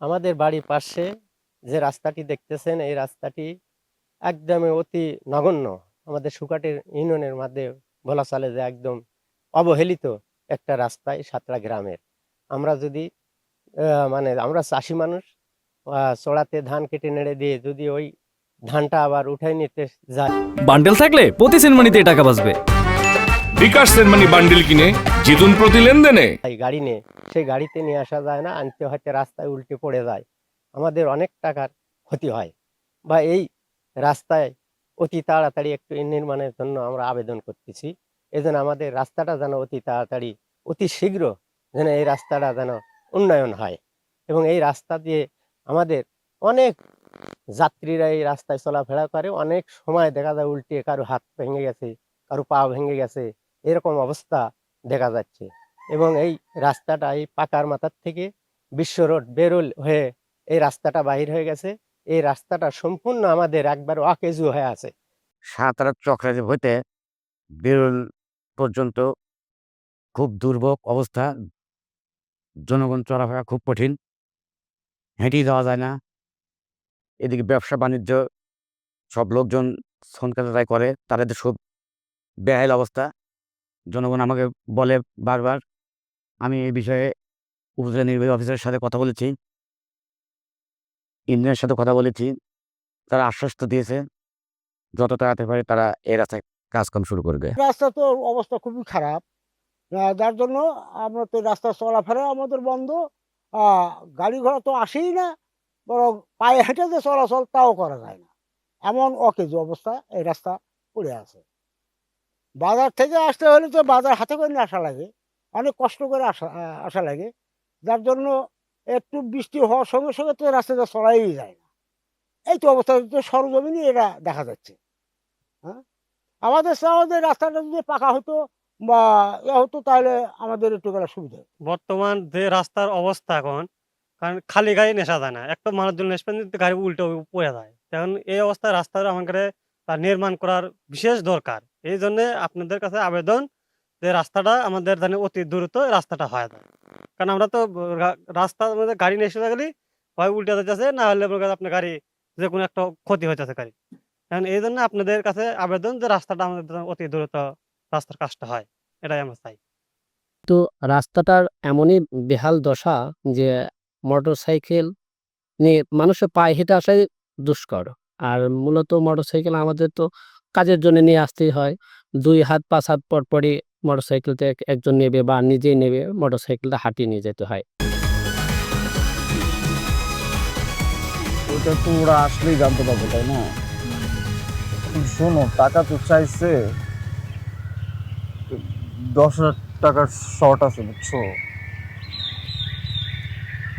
আমাদের বাড়ির পাশে যে রাস্তাটি দেখতেছেন, এই রাস্তাটি একদমই অতি নগণ্য। আমাদের সুকাটের ইউনিয়নের মধ্যে বলা চলে যে একদম অবহেলিত একটা রাস্তায় সাতরা গ্রামের। আমরা যদি মানে আমরা চাষি মানুষ চড়াতে ধান কেটে নেড়ে দিয়ে যদি ওই ধানটা আবার উঠাই নিতে যায়। বান্ডেল থাকলে প্রতি সেনমানিতে টাকা বাঁচবে। বিকাশ সেনমানি বান্ডিল কিনে জিতুন প্রতি লেনদেনে। এই গাড়ি নিয়ে সেই গাড়িতে নিয়ে আসা যায় না আনতে হয়তো রাস্তায় উল্টে পড়ে যায়। আমাদের অনেক টাকার ক্ষতি হয়। বা এই রাস্তায় অতি তাড়াতাড়ি একটু নির্মাণের জন্য আমরা আবেদন করতেছি। এজন্য আমাদের রাস্তাটা যেন অতি তাড়াতাড়ি অতি শীঘ্র যেন এই রাস্তাটা যেন উন্নয়ন হয়। এবং এই রাস্তা দিয়ে আমাদের অনেক যাত্রীরা এই রাস্তায় চলাফেরা করে। অনেক সময় দেখা যায় উল্টে কারও হাত ভেঙে গেছে, কারও পা ভেঙে গেছে, এরকম অবস্থা দেখা যাচ্ছে। এবং এই রাস্তাটা এই পাকার মাথার থেকে বিশ্ব রোড বেরোল হয়ে এই রাস্তাটা বাহির হয়ে গেছে। এই রাস্তাটা সম্পূর্ণ আমাদের একবার অকেজু হয়ে আছে। সাঁতার চক্রাতে হইতে বেরোল পর্যন্ত খুব দুর্ভোগ অবস্থা। জনগণ চলাফেরা খুব কঠিন। হেঁটেই যাওয়া যায় না। এদিকে ব্যবসা, বাণিজ্য সব লোকজন সনকাতায় করে। তাদের সব বেহাল অবস্থা। জনগণ আমাকে বলে বারবার, আমি এই বিষয়ে উপজেলা নির্বাহী অফিসারের সাথে কথা বলেছি। ইঞ্জিনিয়ারের সাথে কথা বলেছি। তারা আশ্বস্ত দিয়েছে। যত তাড়াতাড়ি পারে তারা এই রাস্তায় কাজকাম শুরু করবে। রাস্তা তো অবস্থা খুবই খারাপ। যার জন্য আমরা তো রাস্তা চলাফেরা আমাদের বন্ধ। গাড়ি ঘোড়া তো আসেই না। বরং পায়ে হেঁটে যে চলাচল, তাও করা যায় না। এমন অকেজো অবস্থা এই রাস্তা পড়ে আছে। বাজার থেকে আসতে হলে তো বাজার হাতে করে আসা লাগে। অনেক কষ্ট করে আসা আসা লাগে। যার জন্য একটু বৃষ্টি হওয়ার সঙ্গে সঙ্গে তো রাস্তাটা চলাই যায় না। এই তো অবস্থা তো সরজমিনই এটা দেখা যাচ্ছে। হ্যাঁ? আমাদের আমাদের রাস্তাটা যদি পাকা হতো বা এ হতো তাহলে আমাদের একটু সুবিধা বর্তমান যে রাস্তার অবস্থা এখন কারণ খালি গাড়ি নেশা যায় না। একটা মানুষজন নেশবেন গাড়ি উল্টো পড়ে যায়। এখন এই অবস্থায় রাস্তার আমাকে তার নির্মাণ করার বিশেষ দরকার। এই জন্য আপনাদের কাছে আবেদন যে রাস্তাটা আমাদের জানি অতি দ্রুত রাস্তাটা হয়ে যায়। কারণ আমরা তো রাস্তার মধ্যে গাড়ি নেশে গেলে হয় উল্টে যাচ্ছে, না হলে আপনার গাড়ি যে কোনো একটা ক্ষতি হইতেছে গাড়ি। কারণ এই জন্য আপনাদের কাছে আবেদন যে রাস্তাটা আমাদের অতি দ্রুত রাস্তার কাজটা হয়, এটাই আমরা চাই। তো রাস্তাটার এমনই বেহাল দশা যে মোটর সাইকেল নিয়ে মানুষের পায়ে হেঁটে আসাই দুষ্কর। আর মূলত মোটর সাইকেল আমাদের তো কাজের জন্য নিয়ে আসতেই হয়। দুই হাত পাঁচ হাত পর পরই মোটর সাইকেলতে একজন নেবে বা নিজেই নেবে মোটর সাইকেলটা হাঁটিয়ে নিয়ে যেতে হয়। ওটা তো ওরা আসলেই জানতে পারব তাই না? শোনো টাকা তো চাইছে। দশ হাজার টাকার শর্ট আছে বুঝছ?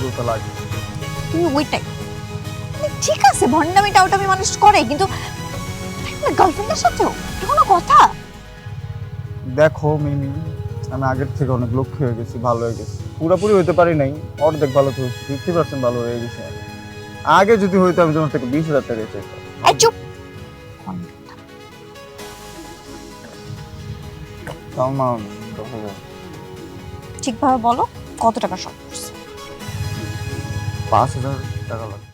ইগোতে লাগে। তুমি ওইটাই। মানে ঠিক আছে ভণ্ডামি টাউটামি মানুষ করে কিন্তু গার্লফ্রেন্ডের সাথেও এটা কোনো কথা? দেখো মিমি আমি আগের থেকে অনেক লক্ষ্য হয়ে গেছি ভালো হয়ে গেছি। পুরোপুরি হইতে পারি নাই অর্ধেক ভালো তো ফিফটি পার্সেন্ট ভালো হয়ে গেছি। আগে যদি হইতো আমি তোমার থেকে বিশ হাজার টাকা চাইতাম। চুপ! ঠিকভাবে বলো। কত টাকা শর্ট পড়ছে পাঁচ হাজার টাকা লাগবে